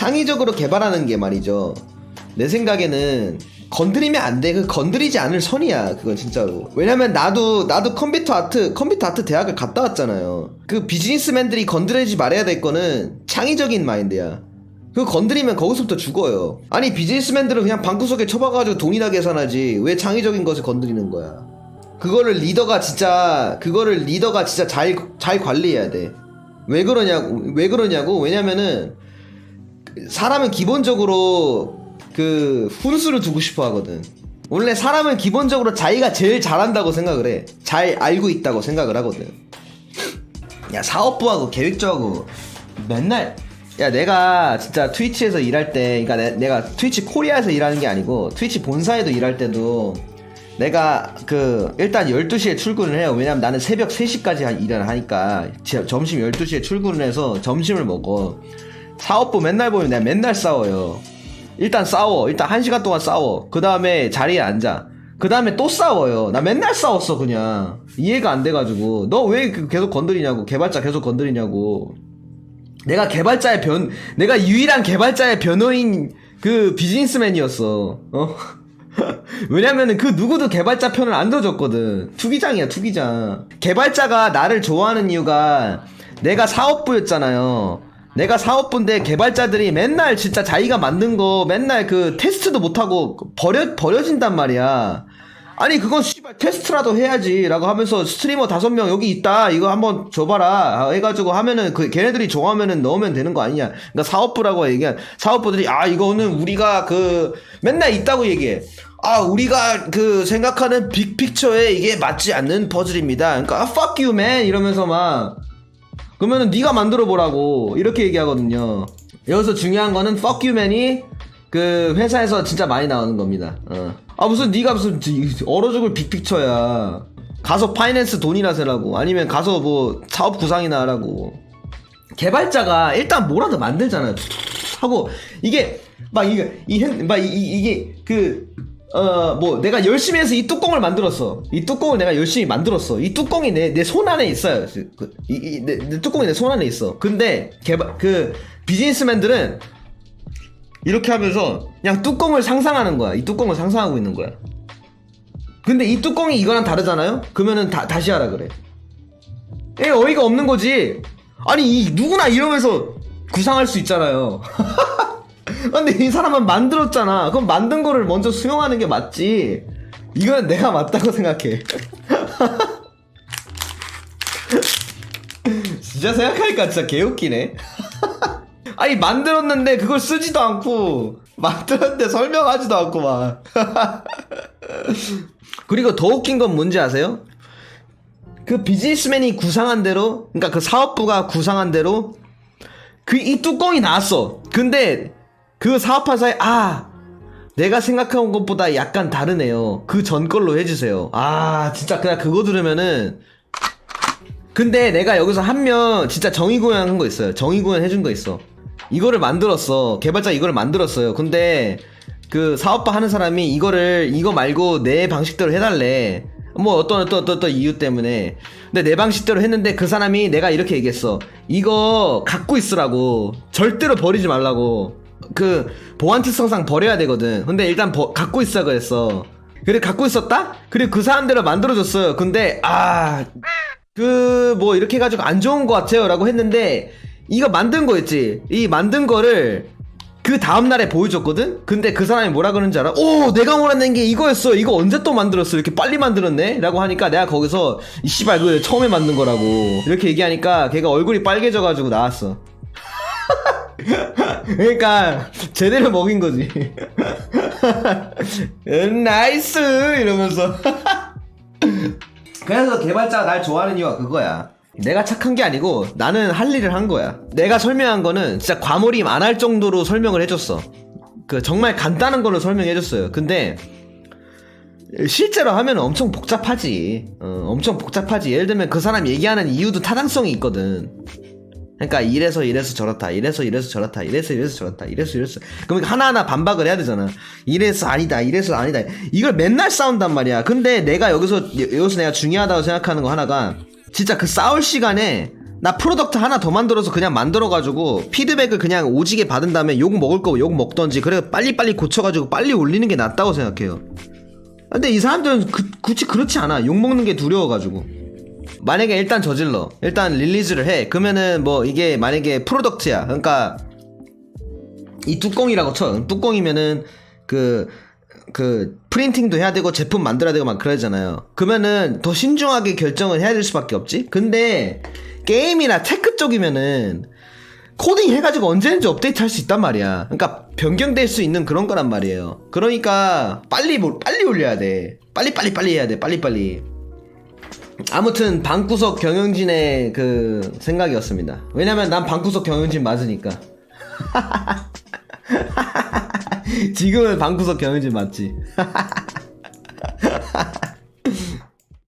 창의적으로 개발하는 게 말이죠. 내 생각에는 건드리면 안 돼. 그 건드리지 않을 선이야. 그건 진짜로. 왜냐면 나도 나도 컴퓨터 아트 컴퓨터 아트 대학을 갔다 왔잖아요. 그 비즈니스맨들이 건드리지 말아야 될 거는 창의적인 마인드야. 그거 건드리면 거기서부터 죽어요. 아니 비즈니스맨들은 그냥 방구석에 쳐박아가지고 돈이나 계산하지. 왜 창의적인 것을 건드리는 거야? 그거를 리더가 진짜 그거를 리더가 진짜 잘 잘 관리해야 돼. 왜 그러냐고 왜 그러냐고 왜냐면은 사람은 기본적으로 그 훈수를 두고 싶어 하거든. 원래 사람은 기본적으로 자기가 제일 잘한다고 생각을 해. 잘 알고 있다고 생각을 하거든. 야 사업부하고 계획적하고 맨날 야 내가 진짜 트위치에서 일할 때 그러니까 내, 내가 트위치 코리아에서 일하는 게 아니고 트위치 본사에도 일할 때도 내가 그 일단 12시에 출근을 해요 왜냐면 나는 새벽 3시까지 한- 일을 하니까 지- 점심 12시에 출근을 해서 점심을 먹어 사업부 맨날 보면 내가 맨날 싸워요 일단 싸워 일단 1시간 동안 싸워 그 다음에 자리에 앉아 그 다음에 또 싸워요 나 맨날 싸웠어 그냥 이해가 안 돼가지고 너 왜 계속 건드리냐고 개발자 계속 건드리냐고 내가 개발자의 변, 내가 유일한 개발자의 변호인 그 비즈니스맨이었어. 어? 왜냐면은 그 누구도 개발자 편을 안 들어줬거든. 투기장이야, 투기장. 개발자가 나를 좋아하는 이유가 내가 사업부였잖아요. 내가 사업부인데 개발자들이 맨날 진짜 자기가 만든 거 맨날 그 테스트도 못하고 버려, 버려진단 말이야. 아니 그건 씨발 테스트라도 해야지라고 하면서 스트리머 다섯 명 여기 있다. 이거 한번 줘봐라. 해가지고 하면은 그 걔네들이 좋아하면은 넣으면 되는 거 아니냐. 그러니까 사업부라고 얘기한 사업부들이 아 이거는 우리가 그 맨날 있다고 얘기해. 아 우리가 그 생각하는 빅픽처에 이게 맞지 않는 퍼즐입니다. 그러니까 아, fuck you man. 이러면서 막 그러면은 네가 만들어 보라고 이렇게 얘기하거든요. 여기서 중요한 거는 fuck you man이 그 회사에서 진짜 많이 나오는 겁니다. 어. 아 무슨 네가 무슨 지- 얼어 죽을 빅픽처야. 가서 파이낸스 돈이나 세라고 아니면 가서 뭐 사업 구상이나 하라고. 개발자가 일단 뭐라도 만들잖아요. 하고 이게 막 이게 이막 이게 그 어 뭐 내가 열심히 해서 이 뚜껑을 만들었어. 이 뚜껑을 내가 열심히 만들었어. 이 뚜껑이 내 내 손 안에 있어요. 그, 이, 이, 내, 내 뚜껑이 내 손 안에 있어. 근데 개발 그 비즈니스맨들은 이렇게 하면서 그냥 뚜껑을 상상하는 거야. 이 뚜껑을 상상하고 있는 거야. 근데 이 뚜껑이 이거랑 다르잖아요? 그러면은 다, 다시 하라 그래. 에 어이가 없는 거지. 아니 이 누구나 이러면서 구상할 수 있잖아요. 근데 이 사람은 만들었잖아. 그럼 만든 거를 먼저 수용하는 게 맞지. 이건 내가 맞다고 생각해. 진짜 생각하니까 진짜 개웃기네. 아니 만들었는데 그걸 쓰지도 않고 만들었는데 설명하지도 않고 막. 그리고 더 웃긴 건 뭔지 아세요? 그 비즈니스맨이 구상한 대로, 그러니까 그 사업부가 구상한 대로 그 이 뚜껑이 나왔어. 근데 그 사업화사에 아 내가 생각한 것보다 약간 다르네요. 그 전 걸로 해주세요. 아 진짜 그냥 그거 들으면은 근데 내가 여기서 한 명 진짜 정의구현 한 거 있어요. 정의구현 해준 거 있어. 이거를 만들었어. 개발자 이거를 만들었어요. 근데 그 사업화 하는 사람이 이거를 이거 말고 내 방식대로 해달래. 뭐 어떤 어떤 어떤, 어떤 이유 때문에. 근데 내 방식대로 했는데 그 사람이 내가 이렇게 얘기했어. 이거 갖고 있으라고. 절대로 버리지 말라고. 그 보안 특성상 버려야 되거든. 근데 일단 버- 갖고 있어 그랬어. 그래 갖고 있었다? 그리고 그 사람대로 만들어줬어요. 근데 아 그 뭐 이렇게 해가지고 안 좋은 것 같아요 라고 했는데 이거 만든 거였지 이 만든 거를 그 다음날에 보여줬거든? 근데 그 사람이 뭐라 그러는지 알아? 오 내가 원하는 게 이거였어 이거 언제 또 만들었어 이렇게 빨리 만들었네? 라고 하니까 내가 거기서 이 씨발 그 처음에 만든 거라고 이렇게 얘기하니까 걔가 얼굴이 빨개져가지고 나왔어 그러니까 제대로 먹인 거지 음, 나이스 이러면서 그래서 개발자가 날 좋아하는 이유가 그거야. 내가 착한 게 아니고 나는 할 일을 한 거야. 내가 설명한 거는 진짜 과몰입 안 할 정도로 설명을 해줬어. 그 정말 간단한 걸로 설명해줬어요. 근데 실제로 하면 엄청 복잡하지. 어, 엄청 복잡하지. 예를 들면 그 사람 얘기하는 이유도 타당성이 있거든. 그러니까 이래서 이래서 저렇다 이래서 이래서 저렇다 이래서 이래서 저렇다 이래서 이래서. 그러니까 하나하나 반박을 해야 되잖아. 이래서 아니다 이래서 아니다. 이걸 맨날 싸운단 말이야. 근데 내가 여기서 여- 여기서 내가 중요하다고 생각하는 거 하나가 진짜 그 싸울 시간에 나 프로덕트 하나 더 만들어서 그냥 만들어가지고 피드백을 그냥 오지게 받은 다음에 욕 먹을 거욕 먹던지 그래 빨리빨리 고쳐가지고 빨리 올리는 게 낫다고 생각해요. 근데 이 사람들은 그- 굳이 그렇지 않아. 욕 먹는 게 두려워가지고 만약에 일단 저질러 일단 릴리즈를 해 그러면은 뭐 이게 만약에 프로덕트야 그러니까 이 뚜껑이라고 쳐 뚜껑이면은 그그 프린팅도 해야 되고 제품 만들어야 되고 막 그러잖아요. 그러면은 더 신중하게 결정을 해야 될 수밖에 없지. 근데 게임이나 테크 쪽이면은 코딩 해가지고 언제든지 업데이트 할 수 있단 말이야. 그러니까 변경될 수 있는 그런 거란 말이에요. 그러니까 빨리 뭐 빨리 올려야 돼. 빨리 빨리 빨리 해야 돼. 빨리 빨리. 아무튼 방구석 경영진의 그 생각이었습니다. 왜냐면 난 방구석 경영진 맞으니까. 지금은 방구석 경영진 맞지.